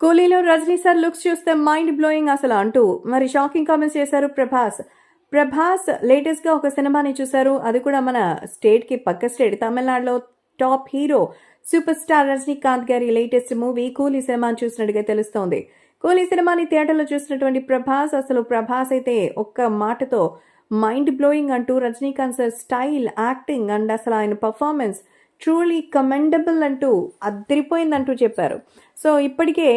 కూలీలో Rajini sir looks చూస్తే mind blowing అసలు అంటూ మరి షాకింగ్ కామెంట్స్ చేశారు ప్రభాస్. ప్రభాస్ లేటెస్ట్గా ఒక సినిమాని చూశారు. అది కూడా మన స్టేట్కి పక్క స్టేట్ తమిళనాడులో top hero super star Rajinikanth గారి లేటెస్ట్ మూవీ కూలీ సినిమాని చూసినట్టుగా తెలుస్తోంది. కూలీ సినిమాని థియేటర్లో చూసినటువంటి ప్రభాస్ అసలు ప్రభాస్ అయితే ఒక్క మాటతో మైండ్ బ్లోయింగ్ అంటూ Rajinikanth sir style acting and అసలు ఆయన పర్ఫార్మెన్స్ ట్రూలీ కమెండబుల్ అంటూ అద్దరిపోయిందంటూ చెప్పారు. సో ఇప్పటికే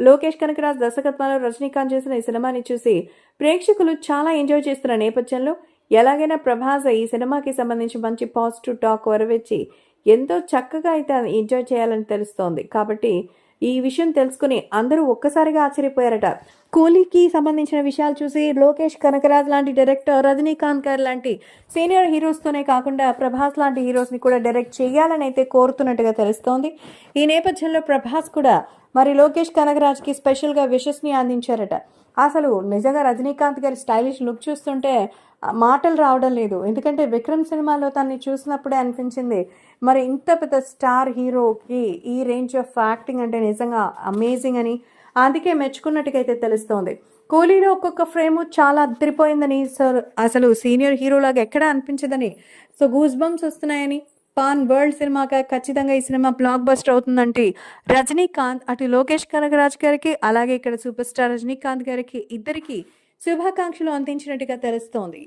లోకేష్ కనకరాజ్ దర్శకత్వంలో రజనీకాంత్ చేసిన ఈ సినిమాని చూసి ప్రేక్షకులు చాలా ఎంజాయ్ చేస్తున్న నేపథ్యంలో ఎలాగైనా ప్రభాస్ ఈ సినిమాకి సంబంధించి మంచి పాజిటివ్ టాక్ వరవెచ్చి ఎంతో చక్కగా అయితే ఎంజాయ్ చేయాలని తెలుస్తోంది. కాబట్టి ఈ విషయం తెలుసుకుని అందరూ ఒక్కసారిగా ఆశ్చర్యపోయారట. కూలీకి సంబంధించిన విషయాలు చూసి లోకేష్ కనకరాజ్ లాంటి డైరెక్టర్ రజనీకాంత్ గారు లాంటి సీనియర్ హీరోస్తోనే కాకుండా ప్రభాస్ లాంటి హీరోస్ని కూడా డైరెక్ట్ చేయాలని అయితే కోరుతున్నట్టుగా తెలుస్తోంది. ఈ నేపథ్యంలో ప్రభాస్ కూడా మరి లోకేష్ కనకరాజ్కి స్పెషల్గా విషెస్ని అందించారట. అసలు నిజంగా రజనీకాంత్ గారి స్టైలిష్ లుక్ చూస్తుంటే మాటలు రావడం లేదు. ఎందుకంటే విక్రమ్ సినిమాలో తనని చూసినప్పుడే అనిపించింది మరి ఇంత పెద్ద స్టార్ హీరోకి ఈ రేంజ్ ఆఫ్ యాక్టింగ్ అంటే నిజంగా అమేజింగ్ అని అందుకే మెచ్చుకున్నట్టుగైతే తెలుస్తోంది. కూలీలో ఒక్కొక్క ఫ్రేమ్ చాలా అద్దరిపోయిందని సార్ అసలు సీనియర్ హీరోలాగా ఎక్కడ అనిపించదని. సో గూస్ బంప్స్ వస్తున్నాయని పాన్ వరల్డ్ సినిమాగా ఖచ్చితంగా ఈ సినిమా బ్లాక్ బస్టర్ అవుతుందంటే రజనీకాంత్ అటు లోకేష్ కనగరాజ్ గారికి అలాగే ఇక్కడ సూపర్ స్టార్ రజనీకాంత్ గారికి ఇద్దరికి శుభాకాంక్షలు అందించినట్టుగా తెలుస్తోంది.